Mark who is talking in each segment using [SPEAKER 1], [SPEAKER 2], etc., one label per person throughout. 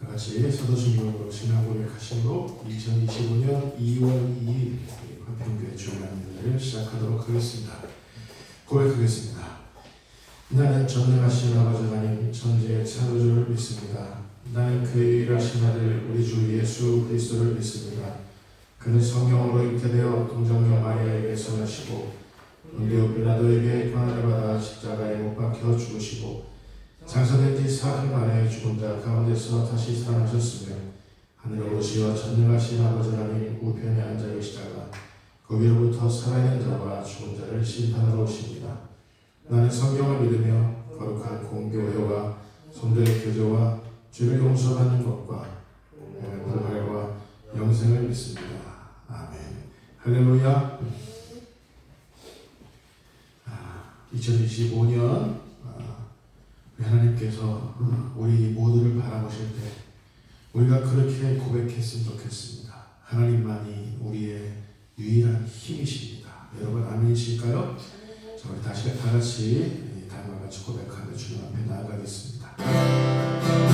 [SPEAKER 1] 다 같이 사도신경으로 신앙 고백 하심으로 2025년 2월 2일 화평교회 주일날을 시작하도록 하겠습니다. 고백하겠습니다. 나는 전능하신 아버지 하나님 천지의 창조주를 믿습니다. 나는 그의 일하신 아들 우리 주 예수 그리스도를 믿습니다. 그는 성령으로 잉태되어 동정녀 마리아에게 선하시고 본디오 빌라도에게 고난을 받아 십자가에 못 박혀 죽으시고 장사된 지 사흘 만에 죽은 자 가운데서 다시 살아나셨으며 하늘에 오시어 전능하신 아버지 하나님 우편에 앉아 계시다가 그 위로부터 살아있는 자와 죽은 자를 심판하러 오십니다. 나는 성경을 믿으며 거룩한 공교회와 성도의 교제와 죄를 용서받는 것과 부활과 영생을 믿습니다. 아멘. 할렐루야. 아, 2025년 아, 하나님께서 우리 모두를 바라보실 때 우리가 그렇게 고백했으면 좋겠습니다. 하나님만이 우리의 유일한 힘이십니다. 여러분 아멘이실까요? 자, 우리 다시 다 같이 다음과 같이 고백하며 주님 앞에 나아가겠습니다.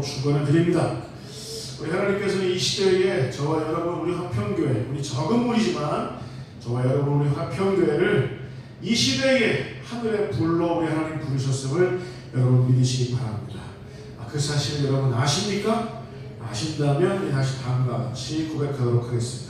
[SPEAKER 1] 축원을 드립니다. 우리 하나님께서는 이 시대에 저와 여러분 우리 화평교회 우리 적은 무리지만 저와 여러분 우리 화평교회를 이 시대에 하늘의 불로 우리 하나님 부르셨음을 여러분 믿으시기 바랍니다. 아, 그 사실 여러분 아십니까? 아신다면 다시 다음과 같이 고백하도록 하겠습니다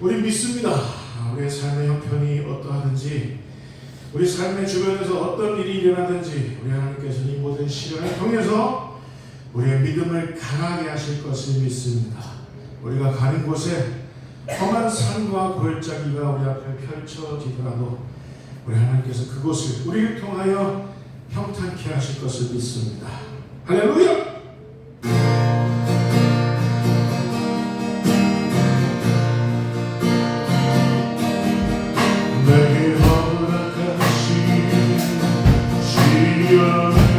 [SPEAKER 2] 우리 믿습니다.
[SPEAKER 1] 우리의 삶의 형편이 어떠하든지 우리 삶의 주변에서 어떤 일이 일어나든지 우리 하나님께서는 이 모든 시련을 통해서 우리의 믿음을 강하게 하실 것을 믿습니다. 우리가 가는 곳에 험한 산과 골짜기가 우리 앞에 펼쳐지더라도 우리 하나님께서 그곳을 우리를 통하여 평탄케 하실 것을 믿습니다. 할렐루야! 시